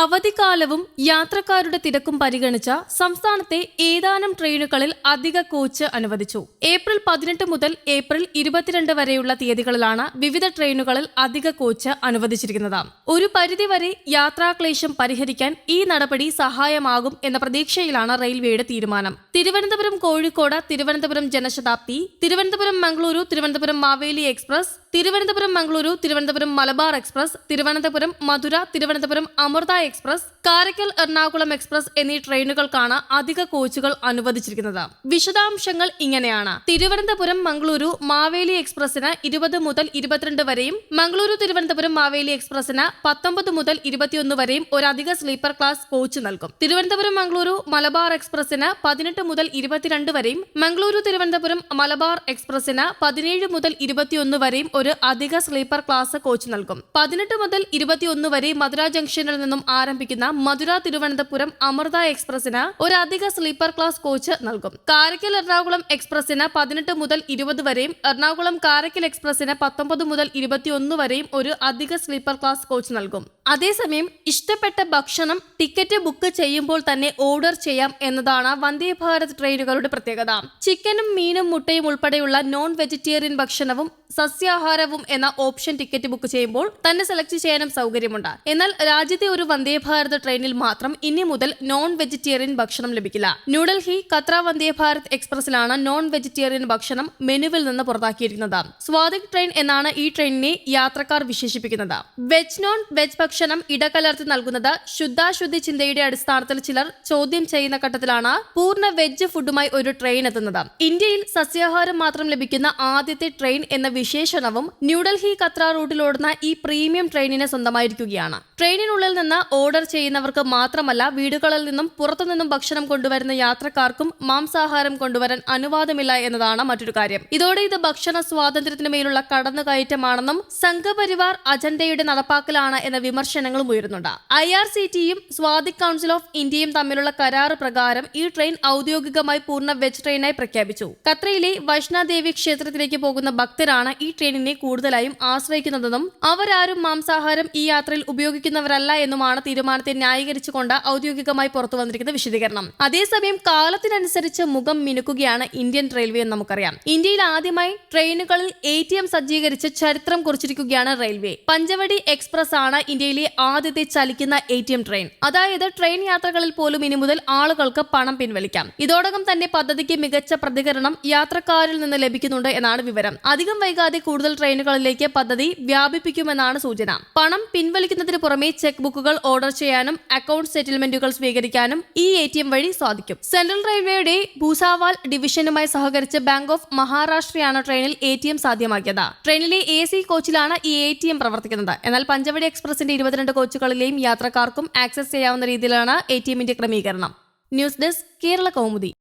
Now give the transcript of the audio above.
അവധിക്കാലവും യാത്രക്കാരുടെ തിരക്കും പരിഗണിച്ച സംസ്ഥാനത്തെ ഏതാനും ട്രെയിനുകളിൽ അധിക കോച്ച് അനുവദിച്ചു. ഏപ്രിൽ പതിനെട്ട് മുതൽ ഏപ്രിൽ ഇരുപത്തിരണ്ട് വരെയുള്ള തീയതികളിലാണ് വിവിധ ട്രെയിനുകളിൽ അധിക കോച്ച് അനുവദിച്ചിരിക്കുന്നത്. ഒരു പരിധിവരെ യാത്രാക്ലേശം പരിഹരിക്കാൻ ഈ നടപടി സഹായമാകും എന്ന പ്രതീക്ഷയിലാണ് റെയിൽവേയുടെ തീരുമാനം. Thiruvananthapuram Kozhikode Thiruvananthapuram Janshatabdi Thiruvananthapuram Mangaluru Thiruvananthapuram Maveli express Thiruvananthapuram Mangaluru Thiruvananthapuram Malabar express Thiruvananthapuram Madurai Thiruvananthapuram Amrita express Karaikal Ernakulam express എന്നീ ട്രെയിനുകൾക്കാണ് അധിക കോച്ചുകൾ അനുവദിച്ചിരിക്കുന്നത്. വിശദാംശങ്ങൾ ഇങ്ങനെയാണ്. തിരുവനന്തപുരം മംഗളൂരു മാവേലി എക്സ്പ്രസിന് ഇരുപത് മുതൽ ഇരുപത്തിരണ്ട് വരെയും മംഗളൂരു തിരുവനന്തപുരം മാവേലി എക്സ്പ്രസിന് പത്തൊമ്പത് മുതൽ ഇരുപത്തിയൊന്ന് വരെയും ഒരു അധിക സ്ലീപ്പർ ക്ലാസ് കോച്ച് നൽകും. തിരുവനന്തപുരം മംഗളൂരു മലബാർ എക്സ്പ്രസിന് പതിനെട്ട് മുതൽ ഇരുപത്തിരണ്ട് വരെയും മംഗളൂരു തിരുവനന്തപുരം മലബാർ എക്സ്പ്രസിന് പതിനേഴ് മുതൽ ഇരുപത്തിയൊന്ന് വരെയും ഒരു അധിക സ്ലീപ്പർ ക്ലാസ് കോച്ച് നൽകും. പതിനെട്ട് മുതൽ ഇരുപത്തിയൊന്ന് വരെ മധുര ജംഗ്ഷനിൽ നിന്നും ആരംഭിക്കുന്ന മധുര തിരുവനന്തപുരം അമൃത എക്സ്പ്രസിന് ഒരു അധിക സ്ലീപ്പർ ക്ലാസ് കോച്ച് നൽകും. കാരക്കൽ എറണാകുളം എക്സ്പ്രസിന് പതിനെട്ട് മുതൽ ഇരുപത് വരെയും എറണാകുളം കാരക്കൽ എക്സ്പ്രസിന് പത്തൊമ്പത് മുതൽ ഇരുപത്തിയൊന്ന് വരെയും ഒരു അധിക സ്ലീപ്പർ ക്ലാസ് കോച്ച് നൽകും. അതേസമയം ഇഷ്ടപ്പെട്ട ഭക്ഷണം ടിക്കറ്റ് ബുക്ക് ചെയ്യുമ്പോൾ തന്നെ ഓർഡർ ചെയ്യാം എന്നതാണ് വന്ദേ ഭാരത് ട്രെയിനുകളുടെ പ്രത്യേകത. ചിക്കനും മീനും മുട്ടയും ഉൾപ്പെടെയുള്ള നോൺ വെജിറ്റേറിയൻ ഭക്ഷണവും സസ്യാഹാരവും എന്ന ഓപ്ഷൻ ടിക്കറ്റ് ബുക്ക് ചെയ്യുമ്പോൾ തന്നെ സെലക്ട് ചെയ്യാനും സൗകര്യമുണ്ട്. എന്നാൽ രാജ്യത്തെ ഒരു വന്ദേ ഭാരത് ട്രെയിനിൽ മാത്രം ഇനി മുതൽ നോൺ വെജിറ്റേറിയൻ ഭക്ഷണം ലഭിക്കില്ല. ന്യൂഡൽഹി കത്ര വന്ദേ ഭാരത് എക്സ്പ്രസിലാണ് നോൺ വെജിറ്റേറിയൻ ഭക്ഷണം മെനുവിൽ നിന്ന് പുറത്താക്കിയിരിക്കുന്നത്. സ്വാദിക് ട്രെയിൻ എന്നാണ് ഈ ട്രെയിനിനെ യാത്രക്കാർ വിശേഷിപ്പിക്കുന്നത്. വെജ് നോൺ വെജ് ഭക്ഷണം ഇടകലർത്തി നൽകുന്നത് ശുദ്ധാശുദ്ധി ചിന്തയുടെ അടിസ്ഥാനത്തിൽ ചിലർ ചോദ്യം ചെയ്യുന്ന ഘട്ടത്തിലാണ് പൂർണ വെജ് ഫുഡുമായി ഒരു ട്രെയിൻ എത്തുന്നത്. ഇന്ത്യയിൽ സസ്യാഹാരം മാത്രം ലഭിക്കുന്ന ആദ്യത്തെ ട്രെയിൻ എന്ന വിശേഷണവും ന്യൂഡൽഹി കത്ര റൂട്ടിലോടുന്ന ഈ പ്രീമിയം ട്രെയിനിന് സ്വന്തമായിരിക്കുകയാണ്. ട്രെയിനിനുള്ളിൽ നിന്ന് ഓർഡർ ചെയ്യുന്നവർക്ക് മാത്രമല്ല വീടുകളിൽ നിന്നും പുറത്തുനിന്നും ഭക്ഷണം കൊണ്ടുവരുന്ന യാത്രക്കാർക്കും മാംസാഹാരം കൊണ്ടുവരാൻ അനുവാദമില്ല എന്നതാണ് മറ്റൊരു കാര്യം. ഇതോടെ ഇത് ഭക്ഷണ സ്വാതന്ത്ര്യത്തിന് മേലുള്ള കടന്നുകയറ്റമാണെന്നും സംഘപരിവാർ അജണ്ടയുടെ നടപ്പാക്കലാണ് എന്ന വിമർശനങ്ങളും ഉയരുന്നുണ്ട്. ഐ ആർ സി ടിയും സ്വാദിക് കൌൺസിൽ ഓഫ് ഇന്ത്യയും തമ്മിലുള്ള കരാറ് പ്രകാരം ഈ ട്രെയിൻ ഔദ്യോഗികമായി പൂർണ വെജ് ട്രെയിനായി പ്രഖ്യാപിച്ചു. ഖത്രയിലെ വൈഷ്ണദേവി ക്ഷേത്രത്തിലേക്ക് പോകുന്ന ഭക്തരാണ് ഈ ട്രെയിനിനെ കൂടുതലായും ആശ്രയിക്കുന്നതെന്നും അവരാരും മാംസാഹാരം ഈ യാത്രയിൽ ഉപയോഗിക്കുന്നവരല്ല എന്നുമാണ് തീരുമാനത്തെ ന്യായീകരിച്ചുകൊണ്ട് ഔദ്യോഗികമായി പുറത്തു വന്നിരിക്കുന്ന വിശദീകരണം. അതേസമയം കാലത്തിനനുസരിച്ച് മുഖം മിനുക്കുകയാണ് ഇന്ത്യൻ റെയിൽവേ എന്ന് നമുക്കറിയാം. ഇന്ത്യയിൽ ആദ്യമായി ട്രെയിനുകളിൽ എ ടി എം സജ്ജീകരിച്ച് ചരിത്രം കുറിച്ചിരിക്കുകയാണ് റെയിൽവേ. പഞ്ചവടി എക്സ്പ്രസ് ആണ് ഇന്ത്യയിലെ ആദ്യത്തെ ചലിക്കുന്ന എ ടി എം ട്രെയിൻ. അതായത് ട്രെയിൻ യാത്രകളിൽ പോലും ഇനി മുതൽ ആളുകൾക്ക് പണം പിൻവലിക്കാം. ഇതോടകം തന്നെ പദ്ധതിക്ക് മികച്ച പ്രതികരണം യാത്രക്കാരിൽ നിന്ന് ലഭിക്കുന്നുണ്ട് എന്നാണ് വിവരം. അധികം വൈകാതെ കൂടുതൽ ട്രെയിനുകളിലേക്ക് പദ്ധതി വ്യാപിപ്പിക്കുമെന്നാണ് സൂചന. പണം പിൻവലിക്കുന്നതിന് പുറമെ ചെക്ക് ബുക്കുകൾ ഓർഡർ ചെയ്യാനും അക്കൗണ്ട് സെറ്റിൽമെന്റുകൾ സ്വീകരിക്കാനും ഈ എം വഴി സാധിക്കും. സെൻട്രൽ റെയിൽവേയുടെ ഭൂസാവാൽ ഡിവിഷനുമായി സഹകരിച്ച് ബാങ്ക് ഓഫ് മഹാരാഷ്ട്രയാണ് ട്രെയിനിൽ എ ടി എം സാധ്യമാക്കിയത്. ട്രെയിനിലെ എ സി കോച്ചിലാണ് ഈ എ ടി എം പ്രവർത്തിക്കുന്നത്. എന്നാൽ പഞ്ചവടി എക്സ്പ്രസിന്റെ ഇരുപത്തിരണ്ട് കോച്ചുകളിലെയും യാത്രക്കാർക്കും ആക്സസ് ചെയ്യാവുന്ന രീതിയിലാണ് എ ടി എമ്മിന്റെ ക്രമീകരണം. News desk Kerala Kaumudi.